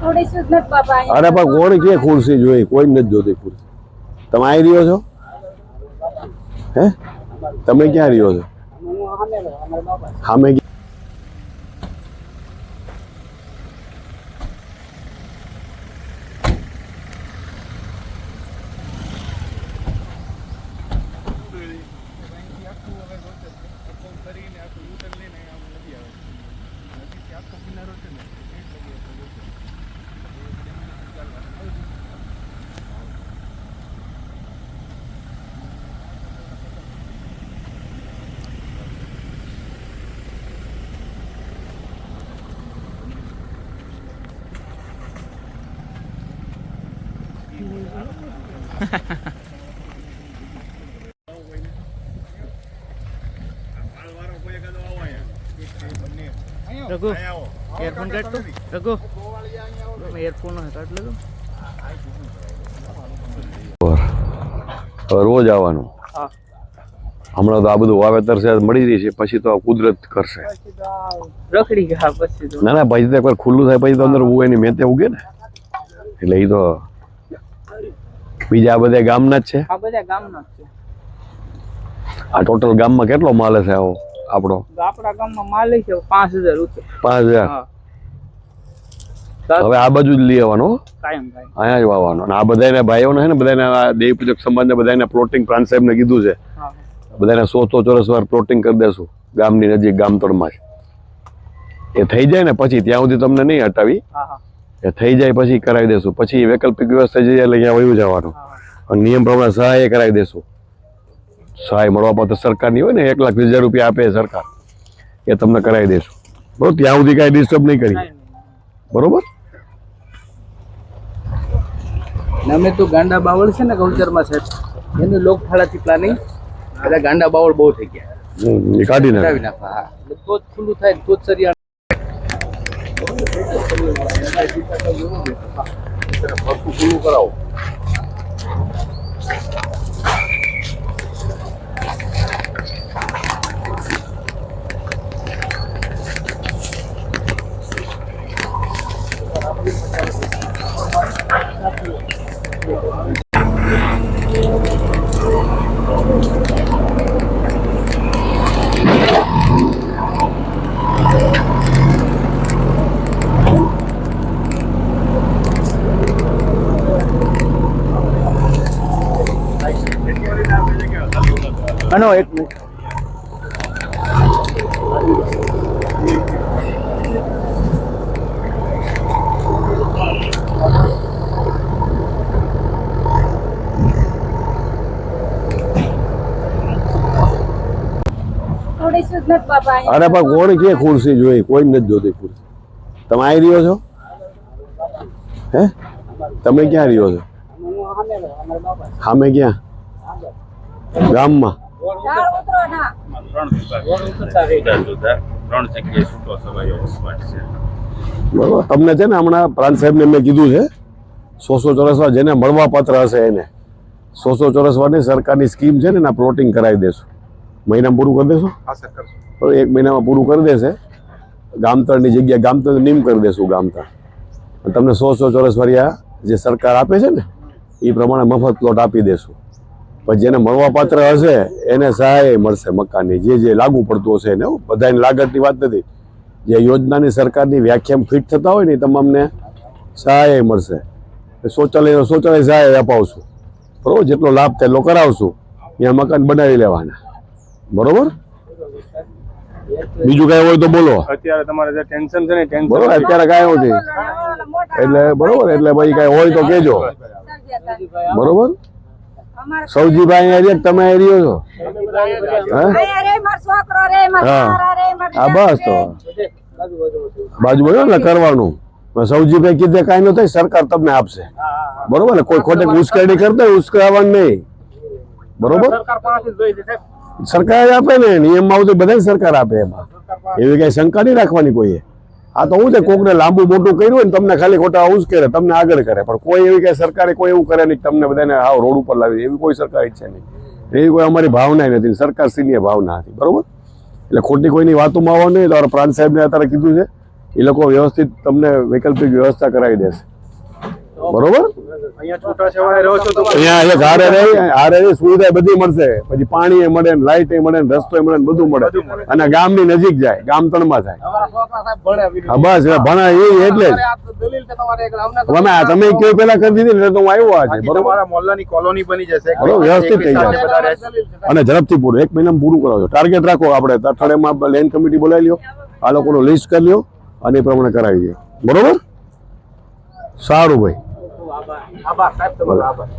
અરે પણ કોણ કે ખુરશી જોઈ? કોઈ નથી જોતી ખુરશી. તમે આવી રહ્યો છો? હે? તમે ક્યાં રહ્યો છો? સામે રઘુ એરફોન કાઢ તું. રઘુ. એરફોન કાઢ લગો રોજ આવવાનું. હમણાં તો આ બધું વાવેતર છે મળી રહી છે પછી તો આ કુદરત કરશે. રખડી ગયા પછી ના ના પછી તો એકવાર ખુલ્લું થાય પછી તો અંદર ઉગે એની મેં ઉગે ને. એટલે એ તો બીજા બધા ગામના જ છે? આ બધા ગામના જ છે. આ ટોટલ ગામમાં કેટલો માલ છે આવો આપણો? આપણા ગામમાં માલ છે પાંચ હજાર રૂપિયા. પાંચ હજાર? હવે આ બાજુ જ લઈ આવવાનો અહીંયા જ વાવવાનો. અને આ બધાને ભાઈઓને છે ને બધાને દેવ પૂજક સમાજને બધાને પ્લોટિંગ પ્રાંત સાહેબને કીધું છે. બધાને સો સો ચોરસ વાર પ્લોટિંગ કરી દેશું. ગામની નજીક ગામતળમાં જ. એ થઈ જાય ને પછી ત્યાં સુધી તમને નહીં હટાવી. એ થઈ જાય પછી કરાવી દેશું. પછી વૈકલ્પિક વ્યવસ્થા જઈએ એટલે અહીંયા વયું જવાનું. અને નિયમ પ્રમાણે સહાય કરાવી દેશું. સહાય મળવા પાત્ર સરકારની હોય ને એક લાખ વીસ હજાર રૂપિયા આપે સરકાર. એ તમને કરાવી દેશું. બરોબર? ત્યાં સુધી કાંઈ ડિસ્ટર્બ નહીં કરી. બરોબર? અમે તો ગાંડા બાવળ છે ને ગૌચરમાં સાહેબ એનું લોકફાળાથી પ્લાનિંગ એટલે ગાંડા બાવળ બહુ થઈ ગયા. કાઢી નાખવા હા. તો જ ખુલ્લું થાય ને તો જ સરિયા ખુલ્લું કરાવો આનો એક મિનિટ થોડી સુધ નથી એક મિનિટ અરે પણ કોણ કે ખુરશી જોઈ? કોઈ નથી જોતી ખુરશી. તમે આવી રહ્યો છો? હે? તમે ક્યાં રહ્યો છો? સામે ક્યાં? ગામમાં? ઝાડ ઉતરો ના. ત્રણ જગ્યાએ છૂટો સવાયો વસવાટ છે બરોબર. તમને છે ને હમણાં પ્રાંત સાહેબને મેં કીધું છે સો સો ચોરસવાર જેને મળવા પાત્ર હશે એને સો સો ચોરસવારની સરકારની સ્કીમ છે ને એના પ્લોટિંગ કરાવી દેશું. મહિનામાં પૂરું કરી દેશો? બરોબર એક મહિનામાં પૂરું કરી દેશે. ગામતળની જગ્યા ગામતળ નીમ કરી દેશું ગામતળ. તમને સો સો ચોરસવારિયા જે સરકાર આપે છે ને એ પ્રમાણે મફત પ્લોટ આપી દેશું. પછી જેને મળવા પાત્ર હશે એને સહાય મળશે મકાનની. જે જે લાગુ પડતું હશે એને એવું બધાની લાગતની વાત નથી. જે યોજનાની સરકારની વ્યાખ્યામાં ફિટ થતા હોય ને એ તમામને સહાય મળશે. શૌચાલય શૌચાલય સહાય અપાવશું. બરોબર? જેટલો લાભ તેટલો કરાવશું. ત્યાં મકાન બનાવી લેવાના. બરોબર? બીજું કાંઈ હોય તો બોલો. અત્યારે તમારે જે ટેન્શન છે ને ટેન્શન બરોબર? અત્યારે કાંઈ નથી એટલે બરોબર? એટલે ભાઈ કાંઈ હોય તો કેજો બરોબર? સૌજીભાઈ કે તમે અહીં છો? હે. બસ તો. બાજુ બોલો ને કરવાનું. સૌજીભાઈ કીધે કાંઈ ન થાય સરકાર તમને આપશે. બરોબર ને? કોઈ ખોટે ઉશ્કેરણી કરતા હોય, ઉશ્કેરવાનું નહીં. બરોબર? સરકાર આપે ને નિયમમાં આવતું બધા સરકાર આપે એમાં. એવી કઈ શંકા નહીં રાખવાની કોઈએ. આ તો હું છે, કોકને લાંબુ મોટું કર્યું હોય ને તમને ખાલી ખોટા ઉશ્કેરે તમને આગળ કરે. પણ કોઈ એવી કઈ સરકારે કોઈ એવું કરે નહીં તમને બધાને હાવ રોડ ઉપર લાવી એવી કોઈ સરકાર ઈચ્છે નહીં. એવી કોઈ અમારી ભાવના નથી. સરકાર શ્રીની ભાવના હતી. બરોબર? એટલે ખોટી કોઈની વાતોમાં આવવા નહીં તો પ્રાંત સાહેબને અત્યારે કીધું છે, એ લોકો વ્યવસ્થિત તમને વૈકલ્પિક વ્યવસ્થા કરાવી દેશે. બરોબર? અહીંયા રહો હારે રહી સુવિધા બધી મળશે. પછી પાણી એ મળે લાઇટ એ મળે રસ્તો એ મળે ને બધું મળે. અને ગામની નજીક જાય ગામ તણમાં હા બસ ભણા એ એટલે તમે તમે કયો પેલા કરી દીધી ને તો હું આવ્યો આજે બરોબર? તમારા કોલોની બની જશે. વ્યવસ્થિત થઈ જશે. અને ઝડપથી પૂરું એક મહિનામાં પૂરું કરાવજો. ટાર્ગેટ રાખો આપણે અઠવાડિયામાં લેન્ડ કમિટી બોલાવી લ્યો. આ લોકોનું લિસ્ટ કરી લ્યો અને એ પ્રમાણે કરાવી દે. બરોબર? સારું ભાઈ. આભાર સાહેબ તમારો આભાર